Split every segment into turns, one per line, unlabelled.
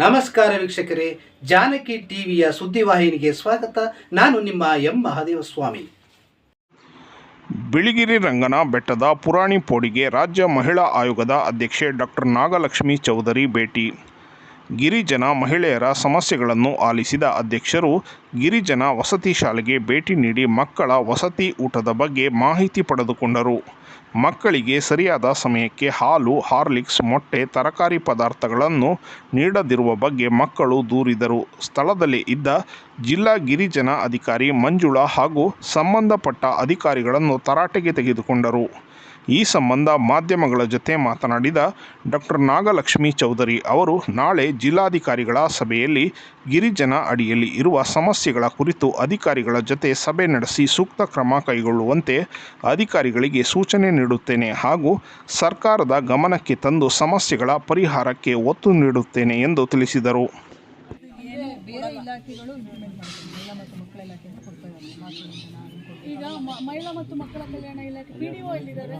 ನಮಸ್ಕಾರ ವೀಕ್ಷಕರೇ, ಜಾನಕಿ ಟಿವಿಯ ಸುದ್ದಿವಾಹಿನಿಗೆ ಸ್ವಾಗತ. ನಾನು ನಿಮ್ಮ ಎಂ. ಮಹಾದೇವ ಸ್ವಾಮಿ
ಬಿಳಿಗಿರಿ ರಂಗನ ಬೆಟ್ಟದ ಪುರಾಣಿ ಪೋಡಿಗೆ ರಾಜ್ಯ ಮಹಿಳಾ ಆಯೋಗದ ಅಧ್ಯಕ್ಷೆ ಡಾಕ್ಟರ್ ನಾಗಲಕ್ಷ್ಮಿ ಚೌಧರಿ ಭೇಟಿ. ಗಿರಿಜನ ಮಹಿಳೆಯರ ಸಮಸ್ಯೆಗಳನ್ನು ಆಲಿಸಿದ ಅಧ್ಯಕ್ಷರು, ಗಿರಿಜನ ವಸತಿ ಶಾಲೆಗೆ ಭೇಟಿ ನೀಡಿ ಮಕ್ಕಳ ವಸತಿ ಊಟದ ಬಗ್ಗೆ ಮಾಹಿತಿ ಪಡೆದುಕೊಂಡರು. ಮಕ್ಕಳಿಗೆ ಸರಿಯಾದ ಸಮಯಕ್ಕೆ ಹಾಲು, ಹಾರ್ಲಿಕ್ಸ್, ಮೊಟ್ಟೆ, ತರಕಾರಿ ಪದಾರ್ಥಗಳನ್ನು ನೀಡದಿರುವ ಬಗ್ಗೆ ಮಕ್ಕಳು ದೂರಿದರು. ಸ್ಥಳದಲ್ಲಿ ಇದ್ದ ಜಿಲ್ಲಾ ಗಿರಿಜನ ಅಧಿಕಾರಿ ಮಂಜುಳಾ ಹಾಗೂ ಸಂಬಂಧಪಟ್ಟ ಅಧಿಕಾರಿಗಳನ್ನು ತರಾಟೆಗೆ ತೆಗೆದುಕೊಂಡರು. ಈ ಸಂಬಂಧ ಮಾಧ್ಯಮಗಳ ಜೊತೆ ಮಾತನಾಡಿದ ಡಾಕ್ಟರ್ ನಾಗಲಕ್ಷ್ಮಿ ಚೌಧರಿ ಅವರು, ನಾಳೆ ಜಿಲ್ಲಾಧಿಕಾರಿಗಳ ಸಭೆಯಲ್ಲಿ ಗಿರಿಜನ ಅಡಿಯಲ್ಲಿ ಇರುವ ಸಮಸ್ಯೆಗಳ ಕುರಿತು ಅಧಿಕಾರಿಗಳ ಜೊತೆ ಸಭೆ ನಡೆಸಿ ಸೂಕ್ತ ಕ್ರಮ ಕೈಗೊಳ್ಳುವಂತೆ ಅಧಿಕಾರಿಗಳಿಗೆ ಸೂಚನೆ ನೀಡುತ್ತೇನೆ ಹಾಗೂ ಸರ್ಕಾರದ ಗಮನಕ್ಕೆ ತಂದು ಸಮಸ್ಯೆಗಳ ಪರಿಹಾರಕ್ಕೆ ಒತ್ತು ನೀಡುತ್ತೇನೆ ಎಂದು ತಿಳಿಸಿದರು.
ಬೇರೆ ಇಲಾಖೆಗಳು ಇಂಪ್ಲಿಮೆಂಟ್ ಮಾಡ್ತಾರೆ. ಮಹಿಳಾ ಮತ್ತು ಮಕ್ಕಳ ಇಲಾಖೆ ಅಂತ ಕೊಡ್ತಾ ಇದ್ದಾರೆ ಈಗ ಮ- ಮಹಿಳಾ ಮತ್ತು ಮಕ್ಕಳ ಕಲ್ಯಾಣ ಇಲಾಖೆ ಪಿ ಡಿ ಒ ಎಲ್ಲಿದ್ದಾರೆ?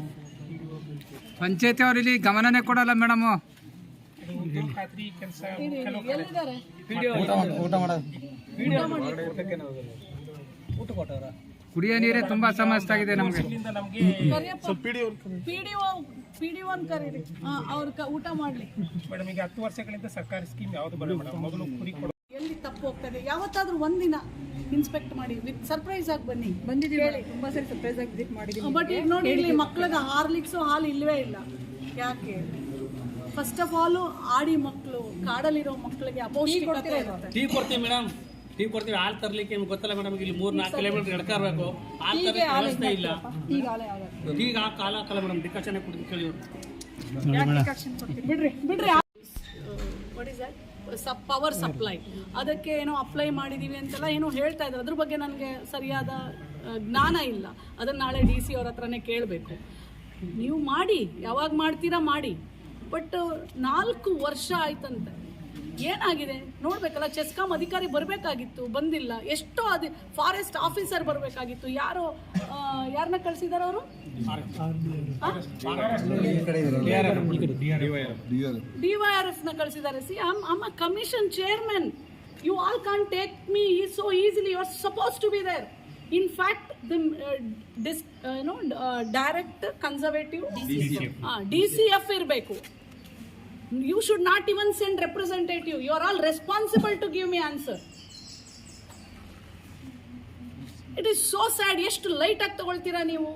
ಪಂಚಾಯತಿ ಅವ್ರು ಇಲ್ಲಿ ಗಮನನೇ ಕೊಡಲ್ಲ ಮೇಡಮ್.
ಎಲ್ಲಿದ್ದಾರೆ?
ಕುಡಿಯೋ ನೀರೇ ತುಂಬಾ ಸಮಸ್ಯೆ ಆಗಿದೆ ನಮಗೆ.
Kariyappa P D O P D O ಕರೀರಿ. ಅವ್ರ ಊಟ ಮಾಡ್ಲಿ.
ಮೇಡಮ್ ಈಗ ಹತ್ತು ವರ್ಷಗಳಿಂದ ಸರ್ಕಾರಿ ಸ್ಕೀಮ್ ಯಾವ್ದು ಬರಲ್ಲ ಮೇಡಮ್? ಮೊದಲು ಕುರಿ
ತಪ್ಪು ಹೋಗ್ತದೆ ಯಾವತ್ತಾದ್ರೂ ಒಂದಿನ ಇನ್ಸ್ಪೆಕ್ಟ್ ಮಾಡಿ ವಿತ್ ಸರ್ಪ್ರೈಸ್ ಆಗಿ ಬನ್ನಿ. ಬಂದಿದ್ದೀವಿ ತುಂಬ ಸರಿ ಸರ್ಪ್ರೈಸ್ ಆಗಿ ವಿಸಿಟ್ ಮಾಡಿದ್ದೀವಿ. ಬಟ್ ಈಗ ನೋಡಿ ಇಲ್ಲಿ ಮಕ್ಳಿಗೆ ಹಾರ್ಲಿಕ್ಸು ಹಾಲು ಇಲ್ವೇ ಇಲ್ಲ. ಯಾಕೆ? ಫಸ್ಟ್ ಆಫ್ ಆಲ್ ಆಡಿ ಮಕ್ಕಳು ಕಾಡಲ್ಲಿರೋ ಮಕ್ಕಳಿಗೆ ಅಪೌಷ್ಟಿಕತೆ ಇರುತ್ತೆ.
ಟೀ ಕೊಡ್ತೀವಿ ಮೇಡಮ್. ಟೀ ಕೊಡ್ತೀವಿ. ಹಾಲು ತರ್ಲಿಕ್ಕೆ ನಿಮ್ಗೆ ಗೊತ್ತಲ್ಲ ಮೇಡಮ್ ಇಲ್ಲಿ ಮೂರ್ ನಾಲ್ಕು ಕಿಲೋಮೀಟರ್ ನಡ್ಕರ್ಬೇಕು ಹಾಲು ತರಲಿಕ್ಕೆ ವ್ಯವಸ್ಥೆ ಇಲ್ಲ.
ಈಗ
ಆ ಕಾಲ ಕಾಲ ಮೇಡಮ್ ಡಿಕಾಕ್ಷನ್ ಕುಡಿದು ಕೇಳಿ?
ಬಿಡ್ರಿ ಬಿಡ್ರಿ. What is that power supply ಅದಕ್ಕೆ ಏನೋ ಅಪ್ಲೈ ಮಾಡಿದೀವಿ ಅಂತೆಲ್ಲ ಏನೋ ಹೇಳ್ತಾ ಇದ್ದಾರೆ ಅದ್ರ ಬಗ್ಗೆ ನನಗೆ ಸರಿಯಾದ ಜ್ಞಾನ ಇಲ್ಲ. ಅದನ್ನ ನಾಳೆ ಡಿ ಸಿ ಅವ್ರ ಹತ್ರನೇ ಕೇಳಬೇಕು. ನೀವು ಮಾಡಿ, ಯಾವಾಗ ಮಾಡ್ತೀರಾ ಮಾಡಿ. ಬಟ್ ನಾಲ್ಕು ವರ್ಷ ಆಯ್ತಂತೆ. ಏನಾಗಿದೆ? ನೋಡ್ಬೇಕಲ್ಲ ಚೆಸ್ಕಾಂ ಅಧಿಕಾರಿ ಬರಬೇಕಾಗಿತ್ತು ಬಂದಿಲ್ಲ. ಎಷ್ಟೋ ಅದು ಫಾರೆಸ್ಟ್ ಆಫೀಸರ್ ಬರಬೇಕಾಗಿತ್ತು. ಯಾರು ಯಾರನ್ನ ಕಳಿಸಿದಾರ ಅವರು? ಡಿ ವೈ ಆರ್ ಎಫ್ನ ಕಳಿಸಿದ್ದಾರೆ see I'm I'm a commission chairman you all can take me so easily you are supposed to be there in fact the district conservative D C F ಇರಬೇಕು. You should not even send representative you are all responsible to give me answer it is so sad ಎಷ್ಟು light ಆಗಿ ತಗೊಳ್ತೀರಾ ನೀವು?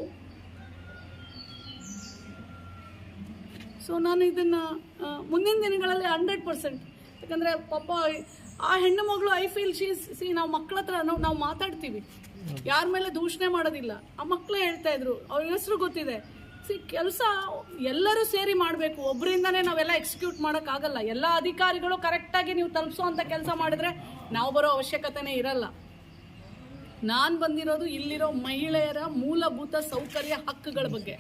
So ನಾನು ಇದನ್ನು ಮುಂದಿನ ದಿನಗಳಲ್ಲಿ hundred percent ಯಾಕಂದರೆ ಪಾಪ, ಆ ಹೆಣ್ಣು ಮಗಳು ಐ ಫೀಲ್ ಶೀಸ್ ಸಿ ನಾವು ಮಕ್ಕಳ ಹತ್ರ ನಾವು ನಾವು ಮಾತಾಡ್ತೀವಿ. ಯಾರ ಮೇಲೆ ದೂಷಣೆ ಮಾಡೋದಿಲ್ಲ. ಆ ಮಕ್ಕಳೇ ಹೇಳ್ತಾ ಇದ್ರು. ಅವ್ರ ಹೆಸರು ಗೊತ್ತಿದೆ. ಸಿ ಕೆಲಸ ಎಲ್ಲರೂ ಸೇರಿ ಮಾಡಬೇಕು. ಒಬ್ಬರಿಂದನೇ ನಾವೆಲ್ಲ ಎಕ್ಸಿಕ್ಯೂಟ್ ಮಾಡೋಕ್ಕಾಗಲ್ಲ. ಎಲ್ಲ ಅಧಿಕಾರಿಗಳು ಕರೆಕ್ಟಾಗಿ ನೀವು ತಲುಪಿಸೋ ಅಂತ ಕೆಲಸ ಮಾಡಿದ್ರೆ ನಾವು ಬರೋ ಅವಶ್ಯಕತೆನೇ ಇರಲ್ಲ. ನಾನು ಬಂದಿರೋದು ಇಲ್ಲಿರೋ ಮಹಿಳೆಯರ ಮೂಲಭೂತ ಸೌಕರ್ಯ ಹಕ್ಕುಗಳ ಬಗ್ಗೆ.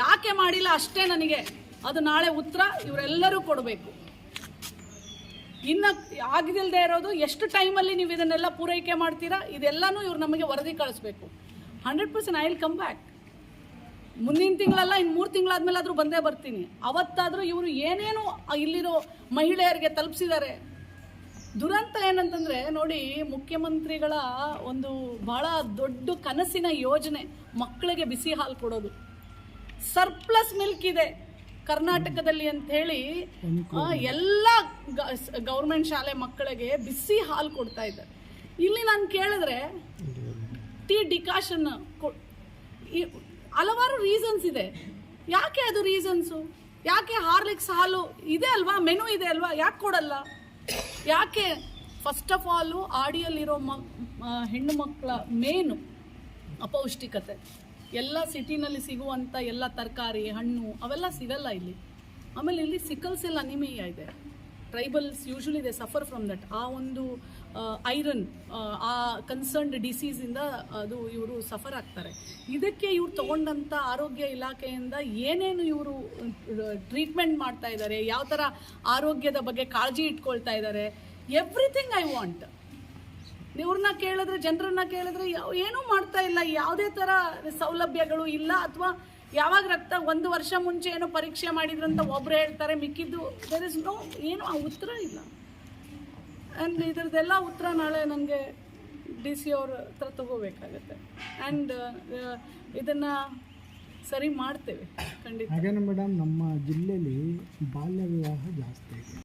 ಯಾಕೆ ಮಾಡಿಲ್ಲ ಅಷ್ಟೇ ನನಗೆ. ಅದು ನಾಳೆ ಉತ್ತರ ಇವರೆಲ್ಲರೂ ಕೊಡಬೇಕು. ಇನ್ನು ಆಗದಿಲ್ಲದೆ ಇರೋದು ಎಷ್ಟು ಟೈಮಲ್ಲಿ ನೀವು ಇದನ್ನೆಲ್ಲ ಪೂರೈಕೆ ಮಾಡ್ತೀರಾ, ಇದೆಲ್ಲನೂ ಇವ್ರು ನಮಗೆ ವರದಿ ಕಳಿಸ್ಬೇಕು. Hundred percent I will come back. ಮುಂದಿನ ತಿಂಗಳಲ್ಲ ಇನ್ನು ಮೂರು ತಿಂಗಳಾದ್ಮೇಲೆ ಆದರೂ ಬಂದೇ ಬರ್ತೀನಿ. ಅವತ್ತಾದರೂ ಇವರು ಏನೇನು ಇಲ್ಲಿರೋ ಮಹಿಳೆಯರಿಗೆ ತಲುಪಿಸಿದ್ದಾರೆ. ದುರಂತ ಏನಂತಂದ್ರೆ, ನೋಡಿ, ಮುಖ್ಯಮಂತ್ರಿಗಳ ಒಂದು ಬಹಳ ದೊಡ್ಡ ಕನಸಿನ ಯೋಜನೆ, ಮಕ್ಕಳಿಗೆ ಬಿಸಿ ಹಾಲು ಕೊಡೋದು. ಸರ್ಪ್ಲಸ್ ಮಿಲ್ಕ್ ಇದೆ ಕರ್ನಾಟಕದಲ್ಲಿ ಅಂತ ಹೇಳಿ ಎಲ್ಲ ಗೌರ್ಮೆಂಟ್ ಶಾಲೆ ಮಕ್ಕಳಿಗೆ ಬಿಸಿ ಹಾಲು ಕೊಡ್ತಾ ಇದ್ದಾರೆ. ಇಲ್ಲಿ ನಾನು ಕೇಳಿದ್ರೆ, ಟಿ ಡಿಕಾಷನ್ ಹಲವಾರು ರೀಸನ್ಸ್ ಇದೆ. ಯಾಕೆ ಅದು ರೀಸನ್ಸು ಯಾಕೆ ಹಾರ್ಲಿಕ್ಸ್ ಹಾಲು ಇದೆ ಅಲ್ವಾ? ಮೆನು ಇದೆ ಅಲ್ವಾ? ಯಾಕೆ ಕೊಡಲ್ಲ? ಯಾಕೆ? ಫಸ್ಟ್ ಆಫ್ ಆಲು ಆಡಿಯಲ್ಲಿರೋ ಮ ಹೆಣ್ಣು ಮಕ್ಕಳ ಮೇನು ಅಪೌಷ್ಟಿಕತೆ. ಎಲ್ಲ ಸಿಟಿನಲ್ಲಿ ಸಿಗುವಂಥ ಎಲ್ಲ ತರಕಾರಿ, ಹಣ್ಣು, ಅವೆಲ್ಲ ಸಿಗಲ್ಲ ಇಲ್ಲಿ. ಆಮೇಲೆ ಇಲ್ಲಿ ಸಿಕಲ್ಸ್ ಎಲ್ಲ ಅನಿಮಿಯಾ ಇದೆ. Tribals usually they suffer from that ಆ ಒಂದು ಐರನ್ ಆ ಕನ್ಸರ್ನ್ಡ್ ಡಿಸೀಸಿಂದ ಅದು ಇವರು ಸಫರ್ ಆಗ್ತಾರೆ. ಇದಕ್ಕೆ ಇವ್ರು ತಗೊಂಡಂಥ ಆರೋಗ್ಯ ಇಲಾಖೆಯಿಂದ ಏನೇನು ಇವರು ಟ್ರೀಟ್ಮೆಂಟ್ ಮಾಡ್ತಾ ಇದ್ದಾರೆ ಯಾವ ಥರ ಆರೋಗ್ಯದ ಬಗ್ಗೆ ಕಾಳಜಿ ಇಟ್ಕೊಳ್ತಾ ಇದ್ದಾರೆ ಎವ್ರಿಥಿಂಗ್ ಐ ವಾಂಟ್ ಇವ್ರನ್ನ ಕೇಳಿದ್ರೆ, ಜನರನ್ನ ಕೇಳಿದ್ರೆ, ಯಾವ ಏನೂ ಮಾಡ್ತಾ ಇಲ್ಲ. ಯಾವುದೇ ಥರ ಸೌಲಭ್ಯಗಳು ಇಲ್ಲ, ಅಥವಾ ಯಾವಾಗ ರಕ್ತ ಒಂದು ವರ್ಷ ಮುಂಚೆ ಏನೋ ಪರೀಕ್ಷೆ ಮಾಡಿದ್ರು ಅಂತ ಒಬ್ಬರು ಹೇಳ್ತಾರೆ, ಮಿಕ್ಕಿದ್ದು ದೇರ್ ಇಸ್ ನೋ ಏನು ಆ ಉತ್ತರ ಇಲ್ಲ. ಆ್ಯಂಡ್ ಇದ್ರದ್ದೆಲ್ಲ ಉತ್ತರ ನಾಳೆ ನನಗೆ ಡಿ ಸಿ ಅವ್ರ ಹತ್ರ ತಗೋಬೇಕಾಗತ್ತೆ. ಆ್ಯಂಡ್ ಇದನ್ನು ಸರಿ ಮಾಡ್ತೇವೆ, ಖಂಡಿತ.
ಮೇಡಮ್ ನಮ್ಮ ಜಿಲ್ಲೆಯಲ್ಲಿ ಬಾಲ್ಯ ವಿವಾಹ ಜಾಸ್ತಿ ಇದೆ